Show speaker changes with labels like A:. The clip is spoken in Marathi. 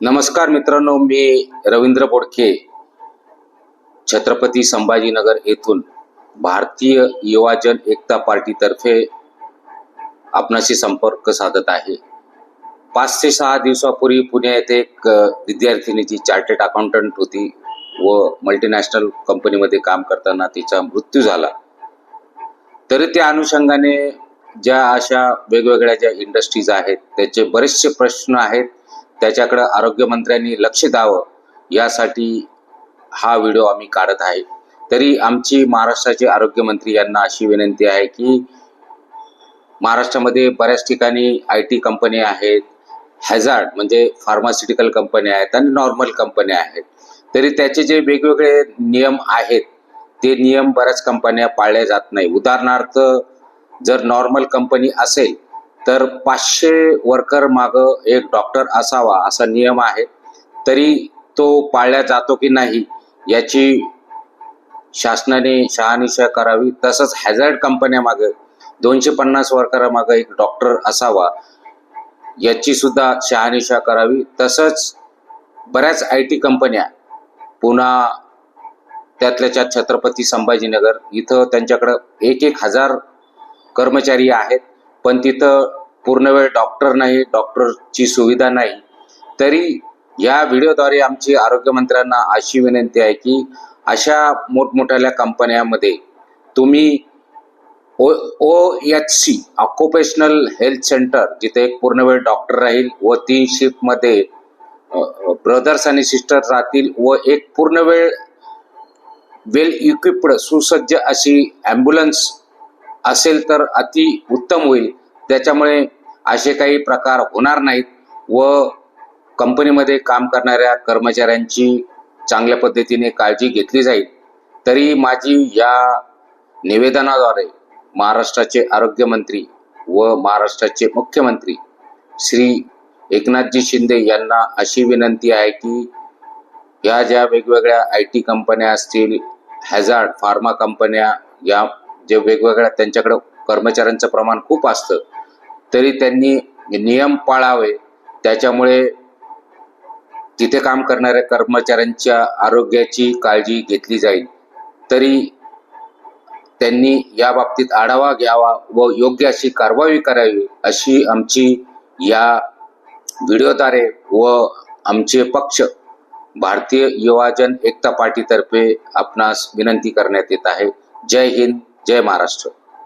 A: नमस्कार मित्रांनो मी रवींद्र बोडके छत्रपती संभाजीनगर येथून भारतीय युवाजन एकता पार्टीतर्फे आपणाशी संपर्क साधत आहे. पाच ते सहा दिवसापूर्वी पुणे येथे एक विद्यार्थिनीची विद्यार्थिनी जी चार्टर्ड अकाउंटंट होती व मल्टीनॅशनल कंपनीमध्ये काम करताना तिचा मृत्यू झाला. तरी त्या अनुषंगाने ज्या अशा वेगवेगळ्या ज्या इंडस्ट्रीज आहेत त्याचे बरेचसे प्रश्न आहेत. त्याच्याकडं आरोग्यमंत्र्यांनी लक्ष द्यावं यासाठी हा व्हिडिओ आम्ही काढत आहे. तरी आमची महाराष्ट्राचे आरोग्यमंत्री यांना अशी विनंती आहे की महाराष्ट्रामध्ये बऱ्याच ठिकाणी आय टी कंपन्या आहेत हॅझार्ड म्हणजे फार्मास्युटिकल कंपन्या आहेत आणि नॉर्मल कंपन्या आहेत. तरी त्याचे जे वेगवेगळे नियम आहेत ते नियम बऱ्याच कंपन्या पाळल्या जात नाही. उदाहरणार्थ जर नॉर्मल कंपनी असेल तर पाचशे वर्कर माग एक डॉक्टर असावा असा नियम आहे. तरी तो पाळला जातो की नाही याची शासनाने शहानिशा करावी. तसंच हॅझार्ड कंपन्यामागं दोनशे पन्नास वर्करामागं एक डॉक्टर असावा याची सुद्धा शहानिशा करावी. तसंच बऱ्याच आय टी कंपन्या पुन्हा त्यातल्याच्या छत्रपती संभाजीनगर इथं त्यांच्याकडं एक एक हजार कर्मचारी आहेत. पण तिथं पूर्ण वेळ डॉक्टर नाही डॉक्टरची सुविधा नाही. तरी या व्हिडिओद्वारे आमची आरोग्यमंत्र्यांना अशी विनंती आहे की अशा मोठमोठ्या कंपन्यामध्ये तुम्ही O O H C occupational health centre जिथे एक पूर्ण वेळ डॉक्टर राहील व तीन शिफ्टमध्ये ब्रदर्स आणि सिस्टर राहतील व एक पूर्ण वेळ वेल इक्विप्ड सुसज्ज अशी ॲम्ब्युलन्स असेल तर अति उत्तम होईल. त्याच्यामुळे असे काही प्रकार होणार नाहीत व कंपनीमध्ये काम करणाऱ्या कर्मचाऱ्यांची चांगल्या पद्धतीने काळजी घेतली जाईल. तरी माझी या निवेदनाद्वारे महाराष्ट्राचे आरोग्यमंत्री व महाराष्ट्राचे मुख्यमंत्री श्री एकनाथजी शिंदे यांना अशी विनंती आहे की या ज्या वेगवेगळ्या आय टी कंपन्या असतील हॅझार्ड फार्मा कंपन्या या जे वेगवेगळ्या त्यांच्याकडं कर्मचाऱ्यांचं प्रमाण खूप असतं तरी त्यांनी नियम पाळावे. त्याच्यामुळे तिथे काम करणाऱ्या कर्मचाऱ्यांच्या आरोग्याची काळजी घेतली जाईल. तरी त्यांनी या बाबतीत आढावा घ्यावा व योग्य अशी कारवाई करावी अशी आमची या व्हिडिओद्वारे व आमचे पक्ष भारतीय युवाजन एकता पार्टीतर्फे आपणास विनंती करण्यात येत आहे. जय हिंद जय महाराष्ट्र.